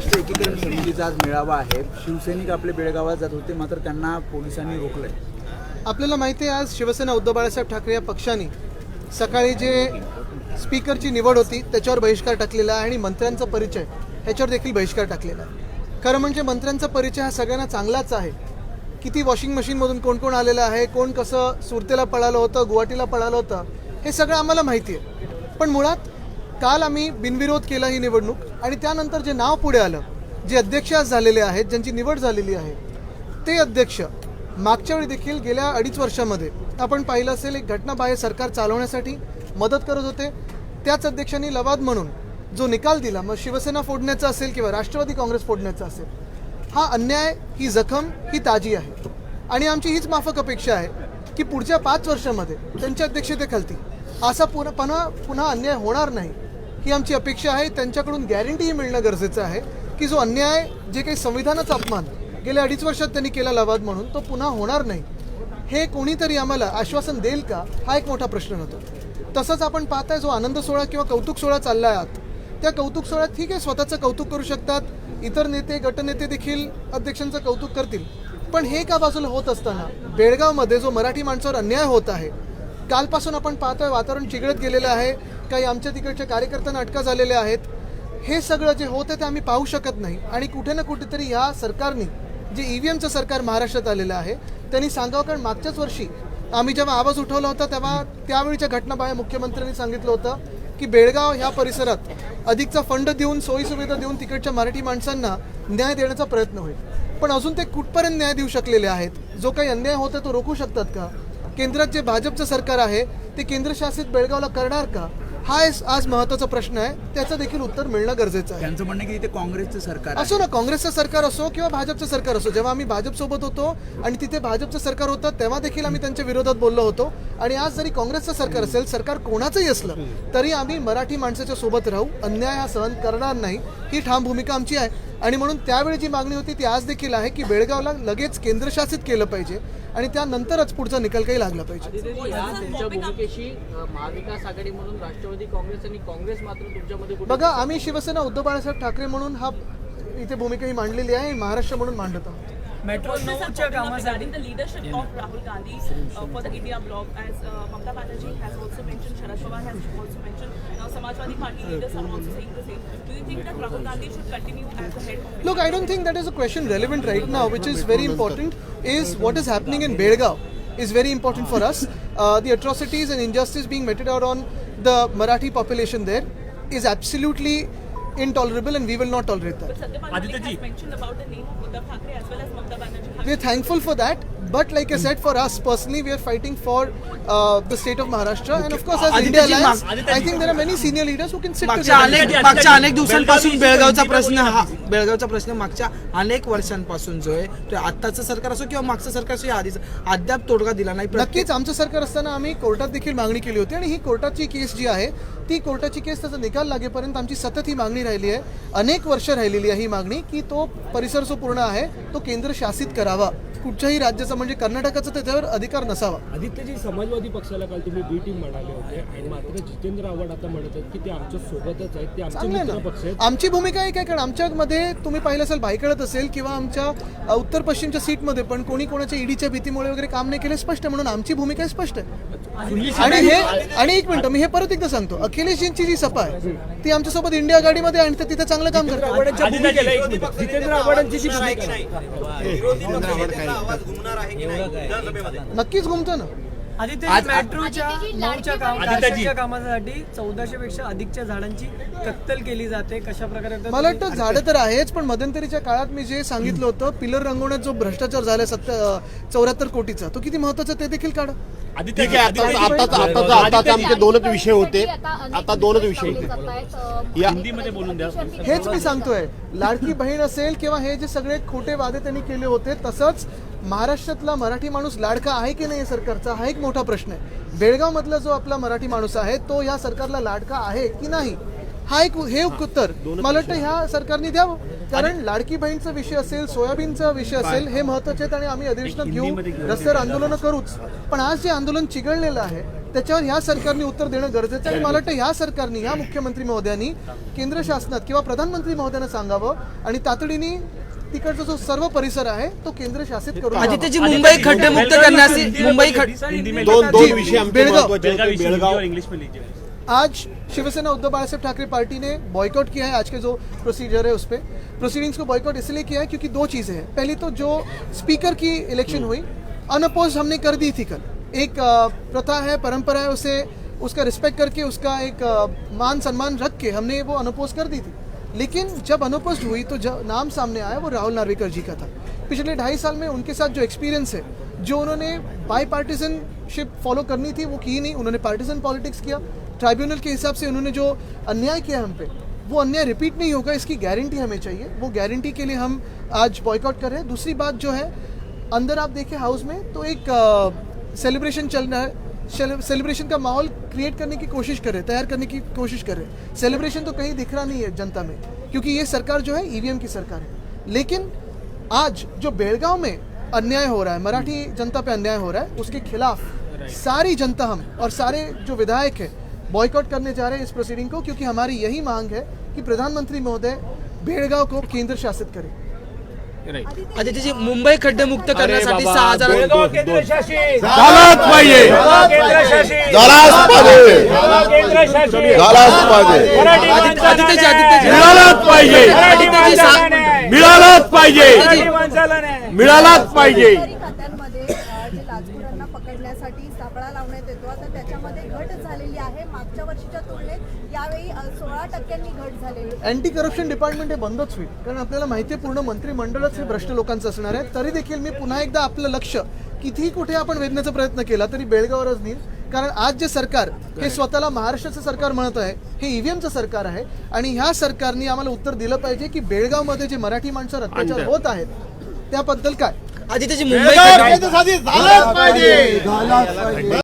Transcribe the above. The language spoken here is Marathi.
महाराष्ट्र एकीकरण समितीचा आज मेळावा आहे. शिवसैनिक आपले बेळगावात जात होते मात्र त्यांना पोलिसांनी रोखलंय. आपल्याला माहिती आहे आज शिवसेना उद्धव बाळासाहेब ठाकरे या पक्षाने सकाळी जे स्पीकरची निवड होती त्याच्यावर बहिष्कार टाकलेला आहे आणि मंत्र्यांचा परिचय ह्याच्यावर देखील बहिष्कार टाकलेला आहे. खरं म्हणजे मंत्र्यांचा परिचय हा सगळ्यांना चांगलाच आहे. किती वॉशिंग मशीनमधून कोण कोण आलेलं आहे कोण कसं सुरतेला पळालं होतं गुवाहाटीला पळालं होतं हे सगळं आम्हाला माहिती आहे. पण मुळात काल आम्ही बिनविरोध केला ही निवडणूक आणि त्यानंतर जे नाव पुढे आलं जे अध्यक्ष आज झालेले आहेत ज्यांची निवड झालेली आहे ते अध्यक्ष मागच्या वेळी देखील गेल्या अडीच वर्षामध्ये आपण पाहिलं असेल एक घटनाबाह्य सरकार चालवण्यासाठी मदत करत होते. त्याच अध्यक्षांनी लवाद म्हणून जो निकाल दिला मग शिवसेना फोडण्याचा असेल किंवा राष्ट्रवादी काँग्रेस फोडण्याचा असेल हा अन्याय ही जखम ही ताजी आहे. आणि आमची हीच माफक अपेक्षा आहे की पुढच्या पाच वर्षामध्ये त्यांच्या अध्यक्षतेखालती असा पुन्हा पुन्हा पुन्हा अन्याय होणार नाही. ही आमची अपेक्षा आहे. त्यांच्याकडून गॅरंटीही मिळणं गरजेचं आहे की जो अन्याय जे काही संविधानाचा अपमान गेल्या अडीच वर्षात त्यांनी केला लवाद म्हणून तो पुन्हा होणार नाही. हे कोणीतरी आम्हाला आश्वासन देईल का? हा एक मोठा प्रश्न होतो. तसंच आपण पाहताय जो आनंद सोहळा किंवा कौतुक सोहळा चालला आहे आत त्या कौतुक सोहळ्यात ठीक आहे स्वतःचं कौतुक करू शकतात. इतर नेते गटनेते देखील अध्यक्षांचं कौतुक करतील. पण हे का बाजूला होत असताना बेळगावमध्ये जो मराठी माणसावर अन्याय होत आहे कालपासून आपण पाहतोय वातावरण चिघळत गेलेलं आहे. काही आमच्या तिकडच्या कार्यकर्त्यांना अटका झालेल्या आहेत. हे सगळं जे होतं ते आम्ही पाहू शकत नाही. आणि कुठे ना कुठेतरी ह्या सरकारने जे ई व्ही एमचं सरकार महाराष्ट्रात आलेलं आहे त्यांनी सांगावं कारण मागच्याच वर्षी आम्ही जेव्हा आवाज उठवला होता तेव्हा त्यावेळीच्या घटनाबाह्य मुख्यमंत्र्यांनी सांगितलं होतं की बेळगाव ह्या परिसरात अधिकचा फंड देऊन सोयीसुविधा देऊन तिकडच्या मराठी माणसांना न्याय देण्याचा प्रयत्न होईल. पण अजून ते कुठपर्यंत न्याय देऊ शकलेले आहेत? जो काही अन्याय होता तो रोखू शकतात का? केंद्रात जे भाजपचं सरकार आहे ते केंद्रशासित बेळगावला करणार का? हा आज महत्त्वाचा प्रश्न आहे. त्याचं देखील उत्तर मिळणं गरजेचं आहे. त्यांचं म्हणणं की इथे काँग्रेसचं सरकार आहे. असो ना काँग्रेसचं सरकार असो किंवा भाजपचं सरकार असो जेव्हा आम्ही भाजपसोबत होतो आणि तिथे भाजपचं सरकार होतं तेव्हा देखील आम्ही त्यांच्या विरोधात बोललो होतो. आणि आज जरी काँग्रेसचं सरकार असेल सरकार कोणाचंही असलं तरी आम्ही मराठी माणसाच्या सोबत राहू. अन्याय हा सहन करणार नाही. ही ठाम भूमिका आमची आहे. आणि म्हणून त्यावेळी जी मागणी होती ती आज देखील आहे की बेळगावला लगेच केंद्रशासित केलं पाहिजे. आणि त्यानंतरच पुढचा निकाल काही लागला पाहिजे. महाविकास आघाडी म्हणून राष्ट्रवादी काँग्रेस आणि काँग्रेस मात्र तुमच्यामध्ये बघा आम्ही शिवसेना उद्धव बाळासाहेब ठाकरे म्हणून हा इथे भूमिका ही मांडलेली आहे महाराष्ट्र म्हणून मांडत आहोत. मेट्रो नऊच्या कामासाठी regarding the leadership of Rahul Gandhi uh, for the India bloc, as uh, Mamata Banerjee has also mentioned, Sharad Pawar has also mentioned, now Samajwadi Party leaders are also saying the same. Do you think that Rahul Gandhi should continue as the head of Look, I don't think that is a question relevant right now, which is very important, is what is happening in Belgaum is very important for us. Uh, the atrocities and injustice being meted out on the Marathi population there is absolutely intolerable and we will not tolerate that. Satyapal Malik has mentioned about the name of Uddhav Thackeray as well as Mamata Banerjee. We are thankful for that, but like I said, for us personally, we are fighting for uh, the state of Maharashtra, and of course, as India Aditya ji, Alliance, Mag- I think there are many senior leaders who can sit मागच्या together. अनेक मागच्या अनेक दिवसांपासून बेळगावचा प्रश्न हा बेळगावचा प्रश्न मागच्या अनेक वर्षांपासून जो आहे तो आत्ताचं सरकार असो किंवा मागचं सरकार असो या आधीचं अद्याप तोडगा दिला नाही. प्रत्येक नक्कीच आमचं सरकार असताना आम्ही कोर्टात देखील मागणी केली होती आणि ही कोर्टाची केस जी आहे ती कोर्टाची केस त्याचा निकाल लागेपर्यंत आमची सतत ही मागणी राहिली आहे. अनेक वर्ष राहिलेली आहे ही मागणी की तो परिसर जो पूर्ण आहे तो केंद्र शासित करावा. कुठच्याही राज्याचा म्हणजे कर्नाटकाचा त्याच्यावर अधिकार नसावा. आदित्यजी समाजवादी पक्षाला काल तुम्ही बी टीम म्हणाले होते. आणि मात्र जितेंद्र आव्हाड आता म्हणत आहेत की ते आमच्या सोबतच आहेत ते आमचे मित्र पक्ष आहेत. आमची भूमिका एक आहे कारण आमच्यामध्ये तुम्ही पाहिलं असेल भाईकडत असेल किंवा आमच्या उत्तर पश्चिमच्या सीटमध्ये पण कोणी कोणाच्या ईडीच्या भीतीमुळे वगैरे काम नाही केले स्पष्ट म्हणून आमची भूमिका स्पष्ट आहे. आणि हे आणि एक मिनिट मी हे परत एकदा सांगतो. अखिलेशजींची जी सभा आहे ती आमच्यासोबत इंडिया आघाडीमध्ये आणि ते तिथे चांगलं काम करतात. जितेंद्र आव्हाडांची जी भूमिका नक्कीच घुमतो ना. आदित्य मेट्रोच्या नऊच्या काम कामाच्या कामासाठी चौदाशे पेक्षा अधिकच्या झाडांची कत्तल केली जाते. कशा प्रकारे आता मला वाटतं झाडं तर आहेच पण मध्यंतरीच्या काळात मी जे सांगितलं होतं पिलर रंगवण्यात जो भ्रष्टाचार झाला सत्य चौऱ्याहत्तर कोटीचा तो किती महत्त्वाचा ते देखील काढा. ठीक आहे आता आता आता आता आमचे दोनच विषय होते. आता दोनच विषय होते. या हिंदीमध्ये बोलून द्या. हेच मी सांगतोय. लाडकी बहीण असेल किंवा हे जे सगळे खोटे वादे त्यांनी केले होते तसंच महाराष्ट्रातला मराठी माणूस लाडका आहे की नाही सरकारचा हा एक मोठा प्रश्न आहे. बेळगाव मधला जो आपला मराठी माणूस आहे तो या सरकारला लाडका आहे की नाही? हा एक हे उत्तर. मला वाटतं ह्या सरकारने द्यावं. कारण लाडकी बहीणचा विषय असेल सोयाबीनचा विषय असेल हे महत्त्वाचे आहेत आणि आम्ही अधिवेशनात घेऊ. रस्त्यावर आंदोलनं करूच. पण आज जे आंदोलन चिघळलेलं आहे त्याच्यावर ह्या सरकारने उत्तर देणं गरजेचं आहे. आणि मला वाटतं ह्या सरकारने ह्या मुख्यमंत्री महोदयांनी केंद्र शासनात किंवा प्रधानमंत्री महोदयांना सांगावं आणि तातडीने तिकडचा जो सर्व परिसर आहे तो केंद्र शासित करून द्यावा. आदित्यजी मुंबई खड्डेमुक्त करण्यासाठी मुंबई खड्डे दोन दोन विषय आमचे बेळगाव. आज शिवसेना उद्धव बाला साहब ठाकरे पार्टी ने बॉयकॉट किया है आज के जो प्रोसीजर है उस पर प्रोसीडिंग्स को बॉयकॉट इसलिए किया है क्योंकि दो चीज़ें हैं। पहली तो जो स्पीकर की इलेक्शन हुई अनअपोज हमने कर दी थी कल। एक अ, प्रथा है परंपरा है उसे उसका रिस्पेक्ट करके उसका एक अ, मान सम्मान रख के हमने वो अनअपोज कर दी थी। लेकिन जब अनअपोज हुई तो जब नाम सामने आया वो राहुल नार्वेकर जी का था। पिछले ढाई साल में उनके साथ जो एक्सपीरियंस है, जो उन्होंने बाई पार्टीजनशिप फॉलो करनी थी, वो की नहीं। उन्होंने पार्टीजन पॉलिटिक्स किया। ट्राइब्यूनल के हिसाब से उन्होंने जो अन्याय किया हम पे, वो अन्याय रिपीट नहीं होगा। इसकी गारंटी हमें चाहिए। वो गारंटी के लिए हम आज बॉयकॉट कर रहे हैं। दूसरी बात जो है, अंदर आप देखें हाउस में तो एक सेलिब्रेशन चल रहा है। सेलिब्रेशन का माहौल क्रिएट करने की कोशिश कर रहे तैयार करने की कोशिश कर। रहे सेलिब्रेशन तो कहीं दिख रहा नहीं है जनता में क्योंकि ये सरकार जो है ईवीएम की सरकार है। लेकिन आज जो बेलगांव में अन्याय हो रहा है मराठी जनता पे अन्याय हो रहा है उसके खिलाफ सारी जनता हम और सारे जो विधायक है बॉयकॉट करने जा रहे हैं इस प्रोसीडिंग को क्योंकि हमारी यही मांग है कि प्रधानमंत्री महोदय बेड़गांव को केंद्र शासित करें। मुंबई खड्डेमुक्त करण्यासाठी सहा हजार. झालाच पाहिजे. झालाच पाहिजे. झालाच पाहिजे. आदित्य- आदित्यजी आदित्यजी मिळालाच पाहिजे. मिळालाच पाहिजे. मिळालाच पाहिजे सरकारी खात्यांमध्ये अ, जे लाचखोरांना पकडण्यासाठी सापळा लावण्यात येतो आता त्याच्यामध्ये घट झालेली आहे मागच्या वर्षीच्या तुलनेत यावेळी सोळा टक्क्यांनी घट झालेली. आहे. अँटी करप्शन डिपार्टमेंट हे बंदच होईल. कारण आपल्याला माहिती आहे पूर्ण मंत्रिमंडळच हे भ्रष्ट लोकांचं असणार आहे. तरी देखील मी पुन्हा एकदा आपलं लक्ष कितीही कुठे आपण वेधण्याचा प्रयत्न केला तरी बेळगावरच नेईल. कारण आज जे सरकार हे स्वतःला महाराष्ट्राचं सरकार म्हणत आहे हे ईव्हीएमचं सरकार आहे. आणि ह्या सरकारने आम्हाला उत्तर दिलं पाहिजे की बेळगावमध्ये जे मराठी माणसावर अत्याचार होत आहेत त्याबद्दल काय? मुंबई खड्डे- झालाच पाहिजे.